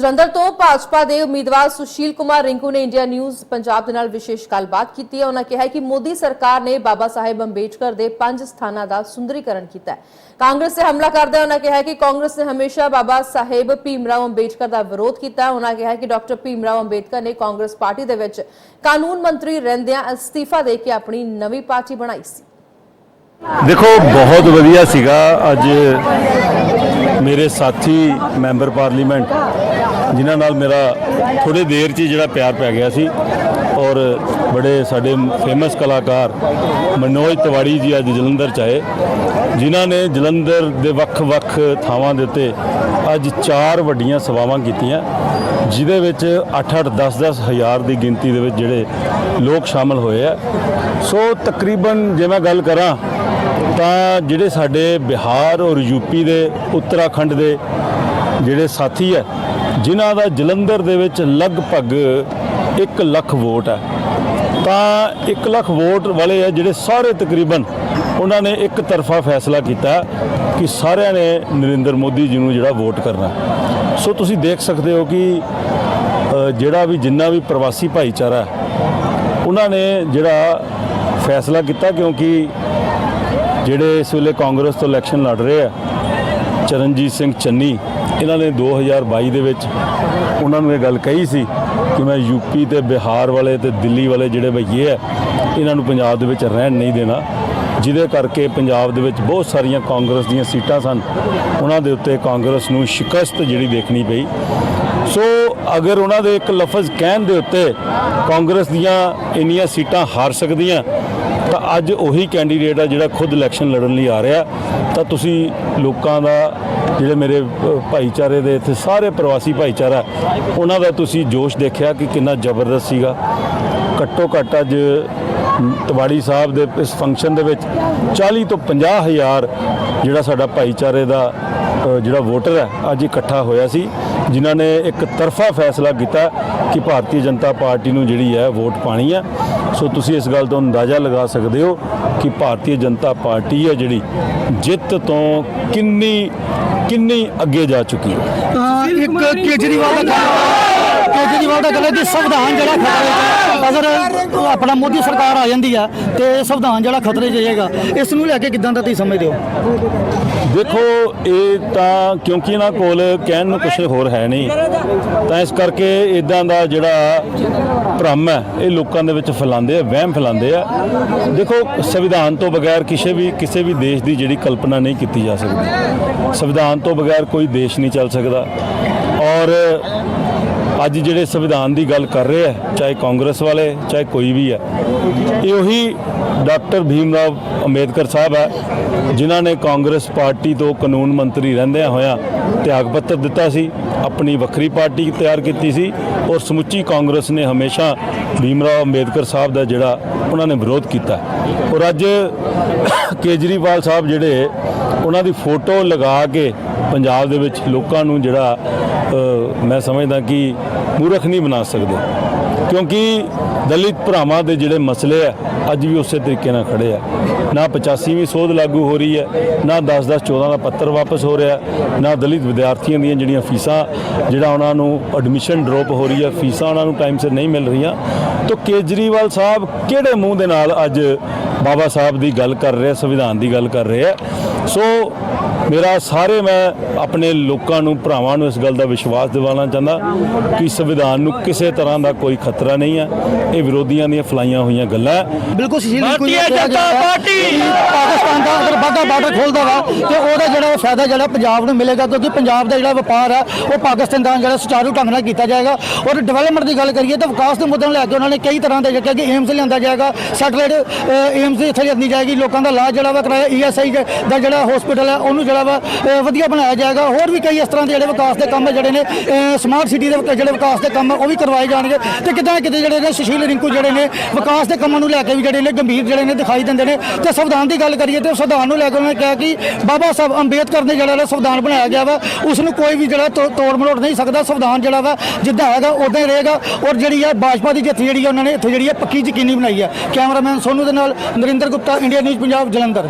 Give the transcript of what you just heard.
ਜਲੰਧਰ ਤੋਂ ਭਾਜਪਾ ਦੇ ਉਮੀਦਵਾਰ ਸੁਸ਼ੀਲ ਕੁਮਾਰ ਰਿੰਕੂ ਨੇ ਇੰਡੀਆ ਨਿਊਜ਼ ਪੰਜਾਬ ਦੇ ਨਾਲ ਵਿਸ਼ੇਸ਼ ਗੱਲਬਾਤ ਕੀਤੀ ਹੈ। ਉਹਨਾਂ ਕਿਹਾ ਕਿ ਮੋਦੀ ਸਰਕਾਰ ਨੇ ਬਾਬਾ ਸਾਹਿਬ ਅੰਬੇਡਕਰ ਦੇ ਪੰਜ ਸਥਾਨਾਂ ਦਾ ਸੁੰਦਰੀਕਰਨ ਕੀਤਾ ਹੈ। ਕਾਂਗਰਸ ਤੇ ਹਮਲਾ ਕਰਦਿਆਂ ਉਹਨਾਂ ਕਿਹਾ ਕਿ ਕਾਂਗਰਸ ਨੇ ਹਮੇਸ਼ਾ ਬਾਬਾ ਸਾਹਿਬ ਭੀਮਰਾਓ ਅੰਬੇਡਕਰ ਦਾ ਵਿਰੋਧ ਕੀਤਾ ਹੈ। ਉਹਨਾਂ ਕਿਹਾ ਕਿ ਡਾਕਟਰ ਭੀਮਰਾਓ ਅੰਬੇਡਕਰ ਨੇ ਕਾਂਗਰਸ ਪਾਰਟੀ ਦੇ ਵਿੱਚ ਕਾਨੂੰਨ ਮੰਤਰੀ ਰਹਿੰਦਿਆਂ ਅਸਤੀਫਾ ਦੇ ਕੇ ਆਪਣੀ ਨਵੀਂ ਪਾਰਟੀ ਬਣਾਈ ਸੀ। ਦੇਖੋ, ਬਹੁਤ ਵਧੀਆ ਸੀਗਾ। ਅੱਜ ਮੇਰੇ ਸਾਥੀ ਮੈਂਬਰ ਪਾਰਲੀਮੈਂਟ ਜਿਨ੍ਹਾਂ ਨਾਲ ਮੇਰਾ ਥੋੜੇ ਦੇਰ 'ਚ ਜਿਹੜਾ ਪਿਆਰ ਪੈ ਗਿਆ ਸੀ ਔਰ ਬੜੇ ਸਾਡੇ ਫੇਮਸ ਕਲਾਕਾਰ ਮਨੋਜ ਤਿਵਾੜੀ ਜੀ ਅੱਜ ਜਲੰਧਰ 'ਚ ਆਏ, ਜਿਨ੍ਹਾਂ ਨੇ ਜਲੰਧਰ ਦੇ ਵੱਖ-ਵੱਖ ਥਾਵਾਂ ਦੇ ਉੱਤੇ ਅੱਜ ਚਾਰ ਵੱਡੀਆਂ ਸਭਾਵਾਂ ਕੀਤੀਆਂ, ਜਿਹਦੇ ਵਿੱਚ 8-8 10-10 ਹਜ਼ਾਰ ਦੀ ਗਿਣਤੀ ਦੇ ਵਿੱਚ ਜਿਹੜੇ ਲੋਕ ਸ਼ਾਮਲ ਹੋਏ ਆ। ਸੋ ਤਕਰੀਬਨ ਜੇ ਮੈਂ ਗੱਲ ਕਰਾਂ ਤਾਂ ਜਿਹੜੇ ਸਾਡੇ ਬਿਹਾਰ ਔਰ ਯੂਪੀ ਦੇ, ਉੱਤਰਾਖੰਡ ਦੇ ਜਿਹੜੇ ਸਾਥੀ ਹੈ ਜਿਨ੍ਹਾਂ ਦਾ ਜਲੰਧਰ ਦੇ ਵਿੱਚ ਲਗਭਗ 1 ਲੱਖ ਵੋਟ ਹੈ। ਤਾਂ 1 ਲੱਖ ਵੋਟ ਵਾਲੇ ਆ ਜਿਹੜੇ ਸਾਰੇ ਤਕਰੀਬਨ ਉਹਨਾਂ ਨੇ ਇੱਕ ਤਰਫਾ ਫੈਸਲਾ ਕੀਤਾ ਕਿ ਸਾਰਿਆਂ ਨੇ ਨਰਿੰਦਰ ਮੋਦੀ ਜੀ ਨੂੰ ਜਿਹੜਾ ਵੋਟ ਕਰਨਾ ਸੋ ਤੁਸੀਂ ਦੇਖ ਸਕਦੇ ਹੋ ਕਿ ਜਿਹੜਾ ਵੀ ਜਿੰਨਾ ਵੀ ਪ੍ਰਵਾਸੀ ਭਾਈਚਾਰਾ ਉਹਨਾਂ ਨੇ ਜਿਹੜਾ ਫੈਸਲਾ ਕੀਤਾ ਕਿਉਂਕਿ ਜਿਹੜੇ ਇਸ ਵੇਲੇ ਕਾਂਗਰਸ ਤੋਂ ਇਲੈਕਸ਼ਨ ਲੜ ਰਹੇ ਆ, ਚਰਨਜੀਤ ਸਿੰਘ ਚੰਨੀ ਇਹਨਾਂ ਨੇ 2022 ਦੇ ਵਿੱਚ ਉਹਨਾਂ ਨੂੰ ਇਹ ਗੱਲ ਕਹੀ ਸੀ ਕਿ ਮੈਂ ਯੂਪੀ ਤੇ ਬਿਹਾਰ ਵਾਲੇ ਤੇ ਦਿੱਲੀ ਵਾਲੇ ਜਿਹੜੇ ਭਈਏ ਆ ਇਹਨਾਂ ਨੂੰ ਪੰਜਾਬ ਦੇ ਵਿੱਚ ਰਹਿਣ ਨਹੀਂ ਦੇਣਾ। ਜਿਹਦੇ ਕਰਕੇ ਪੰਜਾਬ ਦੇ ਵਿੱਚ ਬਹੁਤ ਸਾਰੀਆਂ ਕਾਂਗਰਸ ਦੀਆਂ ਸੀਟਾਂ ਸਨ। ਉਹਨਾਂ ਦੇ ਉੱਤੇ ਕਾਂਗਰਸ ਨੂੰ ਸ਼ਿਕਸਤ ਜਿਹੜੀ ਦੇਖਣੀ ਪਈ। ਸੋ ਅਗਰ ਉਹਨਾਂ ਦੇ ਇੱਕ ਲਫ਼ਜ਼ ਕਹਿਣ ਦੇ ਉੱਤੇ ਕਾਂਗਰਸ ਦੀਆਂ ਇੰਨੀਆਂ ਸੀਟਾਂ ਹਾਰ ਸਕਦੀਆਂ ਤਾਂ ਅੱਜ ਉਹੀ ਕੈਂਡੀਡੇਟ ਆ ਜਿਹੜਾ ਖੁਦ ਇਲੈਕਸ਼ਨ ਲੜਨ ਲਈ ਆ ਰਿਹਾ। ਤਾਂ ਤੁਸੀਂ ਲੋਕਾਂ ਦਾ, ਜਿਹੜੇ ਮੇਰੇ ਭਾਈਚਾਰੇ ਦੇ ਇੱਥੇ ਸਾਰੇ ਪ੍ਰਵਾਸੀ ਭਾਈਚਾਰਾ, ਉਹਨਾਂ ਦਾ ਤੁਸੀਂ ਜੋਸ਼ ਦੇਖਿਆ ਕਿ ਕਿੰਨਾ ਜ਼ਬਰਦਸਤ ਸੀਗਾ? ਘੱਟੋ ਘੱਟ ਅੱਜ ਤਵਾੜੀ ਸਾਹਿਬ ਦੇ ਇਸ ਫੰਕਸ਼ਨ ਦੇ ਵਿੱਚ 40 ਤੋਂ 50 ਹਜ਼ਾਰ ਜਿਹੜਾ ਸਾਡਾ ਭਾਈਚਾਰੇ ਦਾ ਜਿਹੜਾ ਵੋਟਰ ਹੈ ਅੱਜ ਇਕੱਠਾ ਹੋਇਆ ਸੀ। ਜਿਨ੍ਹਾਂ ਨੇ ਇੱਕ ਤਰਫਾ ਫੈਸਲਾ ਕੀਤਾ ਕਿ ਭਾਰਤੀ ਜਨਤਾ ਪਾਰਟੀ ਨੂੰ ਜਿਹੜੀ ਹੈ ਵੋਟ ਪਾਣੀ ਹੈ ਸੋ ਤੁਸੀਂ ਇਸ ਗੱਲ ਤੋਂ ਅੰਦਾਜ਼ਾ ਲਗਾ ਸਕਦੇ ਹੋ ਕਿ ਭਾਰਤੀ ਜਨਤਾ ਪਾਰਟੀ ਹੈ ਜਿਹੜੀ ਜਿੱਤ ਤੋਂ ਕਿੰਨੀ ਕਿੰਨੀ ਅੱਗੇ ਜਾ ਚੁੱਕੀ ਹੈ। ਇੱਕ ਕੇਜਰੀਵਾਲ ਦਾ ਕੇਜਰੀਵਾਲ ਦਾ ਕਹਿੰਦਾ ਕਿ ਸੰਵਿਧਾਨ ਜਿਹੜਾ ਖਤਰੇ ਅਗਰ ਆਪਣਾ ਮੋਦੀ ਸਰਕਾਰ ਆ ਜਾਂਦੀ ਆ ਤੇ ਸੰਵਿਧਾਨ ਜਿਹੜਾ ਖਤਰੇ 'ਚ ਜਾਏਗਾ ਇਸ ਨੂੰ ਲੈ ਕੇ ਕਿਦਾਂ ਦਾ ਤੁਸੀਂ ਸਮਝਦੇ ਹੋ? ਦੇਖੋ, ਇਹ ਤਾਂ ਕਿਉਂਕਿ ਇਹਨਾਂ ਕੋਲ ਕਹਿਣ ਨੂੰ ਕੁਝ ਹੋਰ ਹੈ ਨਹੀਂ, ਤਾਂ ਇਸ ਕਰਕੇ ਇਦਾਂ ਦਾ ਜਿਹੜਾ ਭ੍ਰਮ ਹੈ, ਇਹ ਲੋਕਾਂ ਦੇ ਵਿੱਚ ਫੈਲਾਉਂਦੇ ਆ, ਵਹਿਮ ਫੈਲਾਉਂਦੇ ਆ। ਦੇਖੋ, ਸੰਵਿਧਾਨ ਤੋਂ ਬਗੈਰ ਕਿਸੇ ਵੀ ਕਿਸੇ ਵੀ ਦੇਸ਼ ਦੀ ਜਿਹੜੀ ਕਲਪਨਾ ਨਹੀਂ ਕੀਤੀ ਜਾ ਸਕਦੀ। ਸੰਵਿਧਾਨ ਤੋਂ ਬਗੈਰ ਕੋਈ ਦੇਸ਼ ਨਹੀਂ ਚੱਲ ਸਕਦਾ। ਔਰ ਅੱਜ ਜਿਹੜੇ ਸੰਵਿਧਾਨ ਦੀ ਗੱਲ ਕਰ ਰਹੇ ਆ, ਚਾਹੇ ਕਾਂਗਰਸ ਵਾਲੇ, ਚਾਹੇ ਕੋਈ ਵੀ ਹੈ ਇਹ ਉਹੀ ਡਾਕਟਰ ਭੀਮ ਰਾਵ ਅੰਬੇਦਕਰ ਸਾਹਿਬ ਹੈ ਜਿਨ੍ਹਾਂ ਨੇ ਕਾਂਗਰਸ ਪਾਰਟੀ ਤੋਂ ਕਾਨੂੰਨ ਮੰਤਰੀ ਰਹਿੰਦਿਆਂ ਹੋਇਆਂ ਤਿਆਗ ਪੱਤਰ ਦਿੱਤਾ ਸੀ, ਆਪਣੀ ਵੱਖਰੀ ਪਾਰਟੀ ਤਿਆਰ ਕੀਤੀ ਸੀ, ਔਰ ਸਮੁੱਚੀ ਕਾਂਗਰਸ ਨੇ ਹਮੇਸ਼ਾ ਭੀਮ ਰਾਵ ਅੰਬੇਦਕਰ ਸਾਹਿਬ ਦਾ ਜਿਹੜਾ ਉਹਨਾਂ ਨੇ ਵਿਰੋਧ ਕੀਤਾ। ਔਰ ਅੱਜ ਕੇਜਰੀਵਾਲ ਸਾਹਿਬ ਜਿਹੜੇ, ਉਹਨਾਂ ਦੀ ਫੋਟੋ ਲਗਾ ਕੇ ਪੰਜਾਬ ਦੇ ਵਿੱਚ ਲੋਕਾਂ ਨੂੰ ਜਿਹੜਾ ਮੈਂ ਸਮਝਦਾ ਕਿ ਮੂਰਖ ਨਹੀਂ ਬਣਾ ਸਕਦੇ। ਕਿਉਂਕਿ ਦਲਿਤ ਭਰਾਵਾਂ ਦੇ ਜਿਹੜੇ ਮਸਲੇ ਆ, ਅੱਜ ਵੀ ਉਸੇ ਤਰੀਕੇ ਨਾਲ ਖੜੇ ਆ। ਨਾ 85ਵੀਂ ਸੋਧ ਲਾਗੂ ਹੋ ਰਹੀ ਹੈ, ਨਾ 10-10 14 ਦਾ ਪੱਤਰ ਵਾਪਸ ਹੋ ਰਿਹਾ, ਨਾ ਦਲਿਤ ਵਿਦਿਆਰਥੀਆਂ ਦੀਆਂ ਜਿਹੜੀਆਂ ਫੀਸਾਂ, ਜਿਹੜਾ ਉਹਨਾਂ ਨੂੰ ਐਡਮਿਸ਼ਨ ਡ੍ਰੌਪ ਹੋ ਰਹੀ ਹੈ, ਫੀਸਾਂ ਉਹਨਾਂ ਨੂੰ ਟਾਈਮ ਸਿਰ ਨਹੀਂ ਮਿਲ ਰਹੀਆਂ। ਤਾਂ ਕੇਜਰੀਵਾਲ ਸਾਹਿਬ ਕਿਹੜੇ ਮੂੰਹ ਦੇ ਨਾਲ ਅੱਜ ਬਾਬਾ ਸਾਹਿਬ ਦੀ ਗੱਲ ਕਰ ਰਹੇ ਸੰਵਿਧਾਨ ਦੀ ਗੱਲ ਕਰ ਰਹੇ ਆ? ਸੋ ਮੇਰਾ ਸਾਰੇ ਮੈਂ ਆਪਣੇ ਲੋਕਾਂ ਨੂੰ ਭਰਾਵਾਂ ਨੂੰ ਇਸ ਗੱਲ ਦਾ ਵਿਸ਼ਵਾਸ ਦਿਵਾਉਣਾ ਚਾਹੁੰਦਾ ਕਿ ਸੰਵਿਧਾਨ ਨੂੰ ਕਿਸੇ ਤਰ੍ਹਾਂ ਦਾ ਕੋਈ ਖਤਰਾ ਨਹੀਂ ਹੈ। ਇਹ ਵਿਰੋਧੀਆਂ ਦੀਆਂ ਫਲਾਈਆਂ ਹੋਈਆਂ ਗੱਲਾਂ ਹੈ। ਬਿਲਕੁਲ ਸੁਸ਼ੀਲ ਪਾਰਟੀ! ਪਾਕਿਸਤਾਨ ਦਾ ਅਗਰ ਬਾਰਡਰ ਖੋਲਦਾ ਵਾ ਤੇ ਉਹਦਾ ਜਿਹੜਾ ਫਾਇਦਾ ਜਿਹੜਾ ਪੰਜਾਬ ਨੂੰ ਮਿਲੇਗਾ ਕਿਉਂਕਿ ਪੰਜਾਬ ਦਾ ਜਿਹੜਾ ਵਪਾਰ ਹੈ ਉਹ ਪਾਕਿਸਤਾਨ ਦਾ ਜਿਹੜਾ ਸੁਚਾਰੂ ਢੰਗ ਨਾਲ ਕੀਤਾ ਜਾਏਗਾ। ਔਰ ਡਿਵੈਲਪਮੈਂਟ ਦੀ ਗੱਲ ਕਰੀਏ ਤਾਂ ਵਿਕਾਸ ਦੇ ਮੁੱਦੇ ਨੂੰ ਲੈ ਕੇ ਉਹਨਾਂ ਨੇ ਕਈ ਤਰ੍ਹਾਂ ਦੇ ਜਿਹੜੇ ਕਿ ਏਮਸ ਲਿਆਂਦਾ ਜਾਏਗਾ। ਸੈਟਲਾਈਟ ਏਮਸ ਇੱਥੇ ਲਿਆਂਦੀ ਜਾਏਗੀ ਲੋਕਾਂ ਦਾ ਇਲਾਜ ਜਿਹੜਾ ਵਾ ਕਰਾਇਆ ਈਐਸਆਈ ਦਾ ਜਿਹੜਾ ਹਸਪੀਟਲ ਹੈ ਉਹਨੂੰ ਜਿਹੜਾ ਵਾ ਵਧੀਆ ਬਣਾਇਆ ਜਾਏਗਾ। ਹੋਰ ਵੀ ਕਈ ਇਸ ਤਰ੍ਹਾਂ ਦੇ ਜਿਹੜੇ ਵਿਕਾਸ ਦੇ ਕੰਮ ਜਿਹੜੇ ਨੇ ਸਮਾਰਟ ਸਿਟੀ ਦੇ ਜਿਹੜੇ ਵਿਕਾਸ ਦੇ ਕੰਮ ਆ, ਉਹ ਵੀ ਕਰਵਾਏ ਜਾਣਗੇ। ਤੇ ਕਿਤੇ ਨਾ ਕਿਤੇ ਜਿਹੜੇ ਨੇ ਸੁਸ਼ੀਲ ਰਿੰਕੂ ਜਿਹੜੇ ਨੇ ਵਿਕਾਸ ਦੇ ਕੰਮਾਂ ਨੂੰ ਲੈ ਕੇ ਵੀ ਜਿਹੜੇ ਨੇ ਗੰਭੀਰ ਜਿਹੜੇ ਨੇ ਦਿਖਾਈ ਦਿੰਦੇ ਨੇ। ਤੇ ਸੰਵਿਧਾਨ ਦੀ ਗੱਲ ਕਰੀਏ ਤੇ ਸੰਵਿਧਾਨ ਨੂੰ ਲੈ ਕੇ ਉਹਨਾਂ ਨੇ ਕਿਹਾ ਕਿ ਬਾਬਾ ਸਾਹਿਬ ਅੰਬੇਦਕਰ ਨੇ ਜਿਹੜਾ ਨਾ ਸੰਵਿਧਾਨ ਬਣਾਇਆ ਗਿਆ ਵਾ ਉਸ ਨੂੰ ਕੋਈ ਵੀ ਜਿਹੜਾ ਤੋ- ਤੋੜ ਮਰੋੜ ਨਹੀਂ ਸਕਦਾ, ਸੰਵਿਧਾਨ ਜਿਹੜਾ ਵਾ, ਜਿੱਦਾਂ ਹੈਗਾ ਉਦਾਂ ਹੀ ਰਹੇਗਾ। ਔਰ ਜਿਹੜੀ ਹੈ ਭਾਜਪਾ ਦੀ ਜਿੱਤ ਜਿਹੜੀ ਹੈ ਉਹਨਾਂ ਨੇ ਇੱਥੇ ਜਿਹੜੀ ਹੈ ਪੱਕੀ ਯਕੀਨੀ ਬਣਾਈ ਹੈ ਕੈਮਰਾਮੈਨ ਸੋਨੂ ਦੇ ਨਾਲ ਨਰਿੰਦਰ ਗੁਪਤਾ, ਇੰਡੀਆ ਨਿਊਜ਼ ਪੰਜਾਬ, ਜਲੰਧਰ।